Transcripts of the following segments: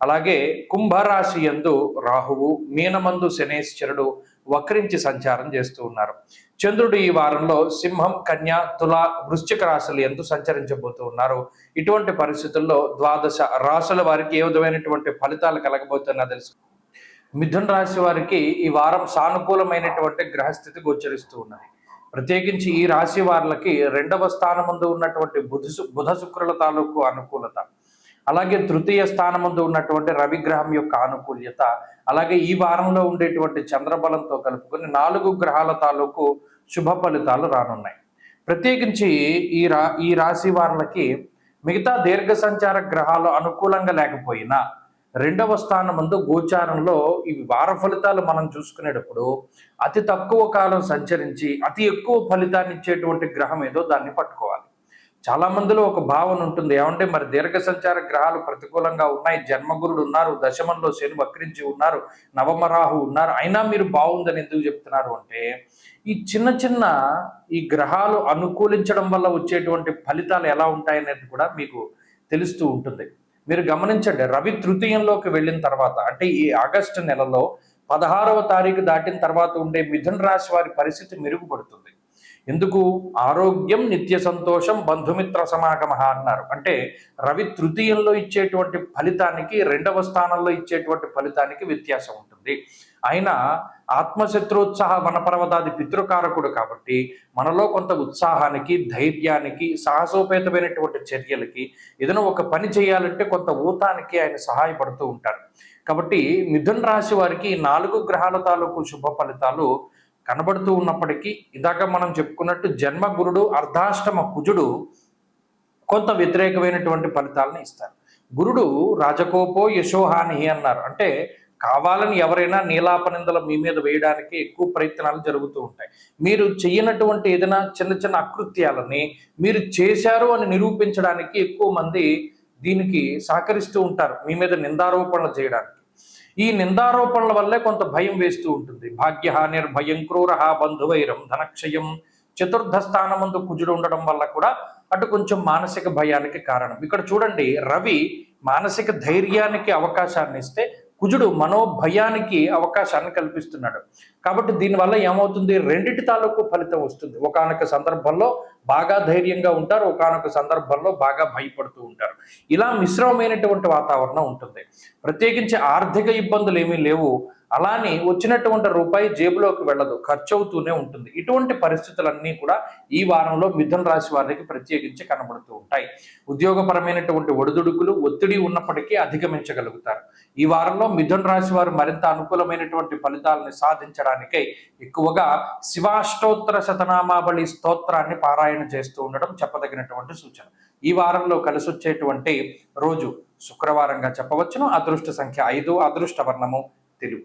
అలాగే కుంభరాశి యందు రాహువు మీనమందు శనేశ్వరుడు వక్రించి సంచారం చేస్తూ ఉన్నారు. చంద్రుడు ఈ వారంలో సింహం కన్య తుల వృశ్చిక రాశులు ఎందు సంచరించబోతూ ఉన్నారు. ఇటువంటి పరిస్థితుల్లో ద్వాదశ రాశుల వారికి ఏ విధమైనటువంటి ఫలితాలు కలగబోతున్నా తెలుసు. మిథున రాశి వారికి ఈ వారం సానుకూలమైనటువంటి గ్రహస్థితి గోచరిస్తూ ఉన్నాయి ప్రత్యేకించి ఈ రాశి వారికి రెండవ స్థానముందు ఉన్నటువంటి బుధ బుధ శుక్రుల తాలూకు అనుకూలత. అలాగే తృతీయ స్థానముందు ఉన్నటువంటి రవిగ్రహం యొక్క ఆనుకూల్యత అలాగే ఈ వారంలో ఉండేటువంటి చంద్రబలంతో కలుపుకొని నాలుగు గ్రహాల తాలూకు శుభ ఫలితాలు రానున్నాయి. ప్రత్యేకించి ఈ రా ఈ రాశి వారులకి మిగతా దీర్ఘ సంచార గ్రహాలు అనుకూలంగా లేకపోయినా రెండవ స్థానమందు గోచారంలో ఈ వార ఫలితాలు మనం చూసుకునేటప్పుడు అతి తక్కువ కాలం సంచరించి అతి ఎక్కువ ఫలితాన్ని ఇచ్చేటువంటి గ్రహం ఏదో దాన్ని పట్టుకో చాలా మందిలో ఒక భావన ఉంటుంది. ఏమంటే మరి దీర్ఘ సంచార గ్రహాలు ప్రతికూలంగా ఉన్నాయి. జన్మగురుడు ఉన్నారు. దశమంలో శని వక్రించి ఉన్నారు. నవమరాహు ఉన్నారు. అయినా మీరు బాగుందని ఎందుకు చెప్తున్నారు అంటే ఈ చిన్న చిన్న ఈ గ్రహాలు అనుకూలించడం వల్ల వచ్చేటువంటి ఫలితాలు ఎలా ఉంటాయనేది కూడా మీకు తెలుస్తూ ఉంటుంది. మీరు గమనించండి రవి తృతీయంలోకి వెళ్ళిన తర్వాత అంటే ఈ ఆగస్టు నెలలో పదహారవ తారీఖు దాటిన తర్వాత ఉండే మిథున రాశి వారి పరిస్థితి మెరుగుపడుతుంది. ఎందుకు? ఆరోగ్యం నిత్య సంతోషం బంధుమిత్ర సమాగమ అన్నారు. అంటే రవి తృతీయంలో ఇచ్చేటువంటి ఫలితానికి రెండవ స్థానంలో ఇచ్చేటువంటి ఫలితానికి వ్యత్యాసం ఉంటుంది. ఆయన ఆత్మశత్రోత్సాహ వనపర్వతాది పితృకారకుడు కాబట్టి మనలో కొంత ఉత్సాహానికి ధైర్యానికి సాహసోపేతమైనటువంటి చర్యలకి ఏదైనా ఒక పని చేయాలంటే కొంత ఊతానికి ఆయన సహాయపడుతూ ఉంటారు కాబట్టి మిథున్ రాశి వారికి నాలుగు గ్రహాల తాలూకు శుభ ఫలితాలు కనబడుతూ ఉన్నప్పటికీ ఇందాక మనం చెప్పుకున్నట్టు జన్మ గురుడు అర్ధాష్టమ కుజుడు కొంత వ్యతిరేకమైనటువంటి ఫలితాలను ఇస్తారు. గురుడు రాజకోపో యశోహాని అన్నారు. అంటే కావాలని ఎవరైనా నీలాపనిందలు మీ మీద వేయడానికి ఎక్కువ ప్రయత్నాలు జరుగుతూ ఉంటాయి. మీరు చెయ్యనటువంటి ఏదైనా చిన్న చిన్న అకృత్యాలని మీరు చేశారు అని నిరూపించడానికి ఎక్కువ మంది దీనికి సహకరిస్తూ ఉంటారు. మీ మీద నిందారోపణలు చేయడానికి. ఈ నిందారోపణల వల్లే కొంత భయం వేస్తూ ఉంటుంది. భాగ్యహానిర్ భయం క్రూర బంధువైరం ధనక్షయం. చతుర్థ స్థానమందు కుజుడు ఉండడం వల్ల కూడా అటు కొంచెం మానసిక భయానికి కారణం. ఇక్కడ చూడండి రవి మానసిక ధైర్యానికి అవకాశాన్ని ఇస్తే కుజుడు మనోభయానికి అవకాశాన్ని కల్పిస్తున్నాడు. కాబట్టి దీనివల్ల ఏమవుతుంది? రెండిటి తాలూకు ఫలితం వస్తుంది. ఒకనొక సందర్భంలో బాగా ధైర్యంగా ఉంటారు ఒకనొక సందర్భంలో బాగా భయపడుతూ ఉంటారు. ఇలా మిశ్రమమైనటువంటి వాతావరణం ఉంటుంది. ప్రత్యేకించి ఆర్థిక ఇబ్బందులు ఏమీ లేవు. అలానే వచ్చినటువంటి రూపాయి జేబులోకి వెళ్ళదు ఖర్చు అవుతూనే ఉంటుంది. ఇటువంటి పరిస్థితులన్నీ కూడా ఈ వారంలో మిథున రాశి వారికి ప్రత్యేకించి కనబడుతూ ఉంటాయి. ఉద్యోగపరమైనటువంటి ఒడిదుడుకులు ఒత్తిడి ఉన్నప్పటికీ అధిగమించగలుగుతారు. ఈ వారంలో మిథున రాశి వారు మరింత అనుకూలమైనటువంటి ఫలితాలను సాధించడానికై ఎక్కువగా శివాష్టోత్తర శతనామావళి స్తోత్రాన్ని పారాయణ చేస్తూ ఉండడం చెప్పదగినటువంటి సూచన. ఈ వారంలో కలిసి వచ్చేటువంటి రోజు శుక్రవారంగా చెప్పవచ్చును. అదృష్ట సంఖ్య ఐదు అదృష్ట వర్ణము తెలుగు.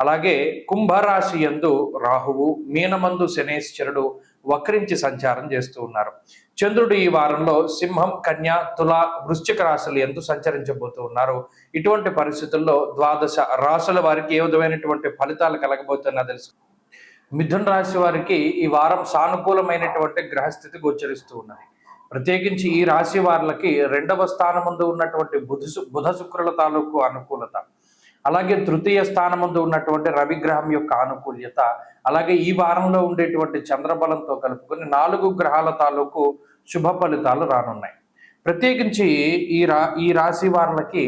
అలాగే కుంభరాశి యందు రాహువు మీనమందు శనేశ్వరుడు వక్రించి సంచారం చేస్తూ ఉన్నారు. చంద్రుడు ఈ వారంలో సింహం కన్య తుల వృశ్చిక రాశులు ఎందు సంచరించబోతూ ఉన్నారు. ఇటువంటి పరిస్థితుల్లో ద్వాదశ రాశుల వారికి ఏ విధమైనటువంటి ఫలితాలు కలగబోతున్నా తెలుసు. మిథున్ రాశి వారికి ఈ వారం సానుకూలమైనటువంటి గ్రహస్థితి గోచరిస్తూ ఉన్నది. ప్రత్యేకించి ఈ రాశి వారికి రెండవ స్థానమందు ఉన్నటువంటి బుధ బుధ శుక్రుల తాలూకు అనుకూలత. అలాగే తృతీయ స్థానముందు ఉన్నటువంటి రవిగ్రహం యొక్క ఆనుకూల్యత అలాగే ఈ వారంలో ఉండేటువంటి చంద్రబలంతో కలుపుకొని నాలుగు గ్రహాల తాలూకు శుభ ఫలితాలు రానున్నాయి. ప్రత్యేకించి ఈ రా ఈ రాశి వారులకి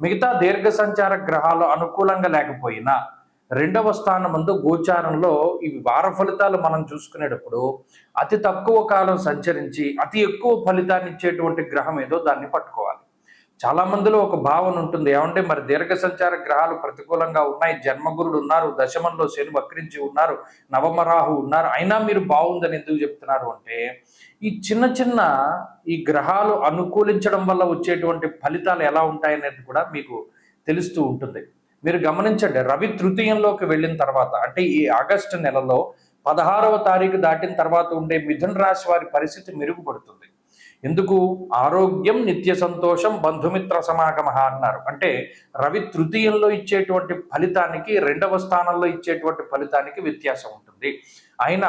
మిగతా దీర్ఘ సంచార గ్రహాలు అనుకూలంగా లేకపోయినా రెండవ స్థానమందు గోచారంలో ఈ వార ఫలితాలు మనం చూసుకునేటప్పుడు అతి తక్కువ కాలం సంచరించి అతి ఎక్కువ ఫలితాన్ని ఇచ్చేటువంటి గ్రహం ఏదో దాన్ని పట్టుకోవాలి. చాలా మందిలో ఒక భావన ఉంటుంది. ఏమంటే మరి దీర్ఘ సంచార గ్రహాలు ప్రతికూలంగా ఉన్నాయి. జన్మగురుడు ఉన్నారు. దశమంలో శని వక్రించి ఉన్నారు. నవమరాహు ఉన్నారు. అయినా మీరు బాగుందని ఎందుకు చెప్తున్నారు అంటే ఈ చిన్న చిన్న ఈ గ్రహాలు అనుకూలించడం వల్ల వచ్చేటువంటి ఫలితాలు ఎలా ఉంటాయనేది కూడా మీకు తెలుస్తూ ఉంటుంది. మీరు గమనించండి రవి తృతీయంలోకి వెళ్ళిన తర్వాత అంటే ఈ ఆగస్టు నెలలో పదహారవ తారీఖు దాటిన తర్వాత ఉండే మిథున రాశి వారి పరిస్థితి మెరుగుపడుతుంది. ఎందుకు? ఆరోగ్యం నిత్య సంతోషం బంధుమిత్ర సమాగమ అన్నారు. అంటే రవి తృతీయంలో ఇచ్చేటువంటి ఫలితానికి రెండవ స్థానంలో ఇచ్చేటువంటి ఫలితానికి వ్యత్యాసం ఉంటుంది. ఆయన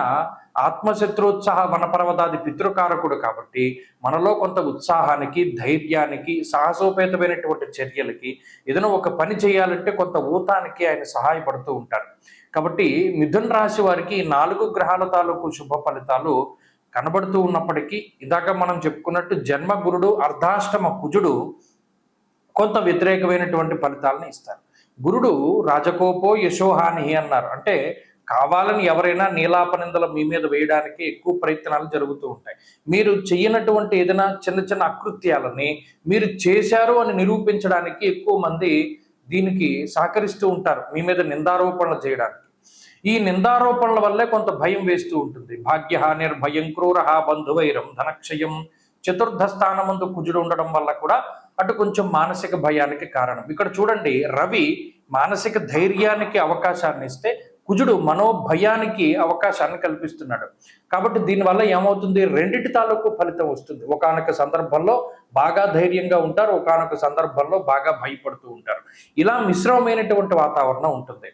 ఆత్మశత్రోత్సాహ వనపర్వతాది పితృకారకుడు కాబట్టి మనలో కొంత ఉత్సాహానికి ధైర్యానికి సాహసోపేతమైనటువంటి చర్యలకి ఏదైనా ఒక పని చేయాలంటే కొంత ఊతానికి ఆయన సహాయపడుతూ ఉంటారు. కాబట్టి మిథున్ రాశి వారికి నాలుగు గ్రహాల తాలూకు శుభ ఫలితాలు కనబడుతూ ఉన్నప్పటికీ ఇందాక మనం చెప్పుకున్నట్టు జన్మ గురుడు అర్ధాష్టమ కుజుడు కొంత వ్యతిరేకమైనటువంటి ఫలితాలను ఇస్తారు. గురుడు రాజకోపో యశోహాని అన్నారు. అంటే కావాలని ఎవరైనా నీలాపనిందలు మీ మీద వేయడానికి ఎక్కువ ప్రయత్నాలు జరుగుతూ ఉంటాయి. మీరు చెయ్యనటువంటి ఏదైనా చిన్న చిన్న అకృత్యాలని మీరు చేశారు అని నిరూపించడానికి ఎక్కువ మంది దీనికి సహకరిస్తూ ఉంటారు. మీ మీద నిందారోపణలు చేయడానికి. ఈ నిందారోపణల వల్లే కొంత భయం వేస్తూ ఉంటుంది. భాగ్య నిర్భయం క్రూర బంధువైరం ధనక్షయం. చతుర్థ స్థానమందు కుజుడు ఉండడం వల్ల కూడా అటు కొంచెం మానసిక భయానికి కారణం. ఇక్కడ చూడండి రవి మానసిక ధైర్యానికి అవకాశాన్ని ఇస్తే కుజుడు మనోభయానికి అవకాశాన్ని కల్పిస్తున్నాడు. కాబట్టి దీనివల్ల ఏమవుతుంది? రెండిటి తాలూకు ఫలితం వస్తుంది. ఒకానొక సందర్భంలో బాగా ధైర్యంగా ఉంటారు ఒకానొక సందర్భంలో బాగా భయపడుతూ ఉంటారు. ఇలా మిశ్రమమైనటువంటి వాతావరణం ఉంటుంది.